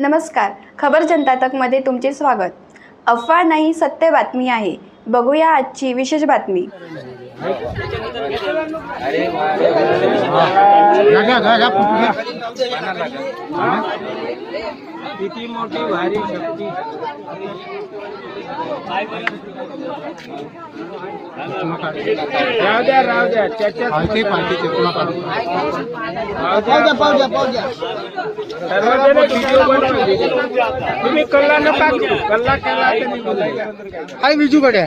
नमस्कार. खबर जनता तकमध्ये तुमचे स्वागत. अफवा नाही सत्य बातमी आहे. बघूया आजची विशेष बातमी. लगा लगा फूट गया इतनी मोटी भारी शक्ति राव जा राव जा चर्चा पार्टी पार्टी चुकमा पार्टी राव जा पाव जा पाव जा दरवाजे में वीडियो बना दीजिए तुम्हें कल्ला न पाक कल्ला कल्ला तो नहीं बोलेगा हाय बीजू कड़े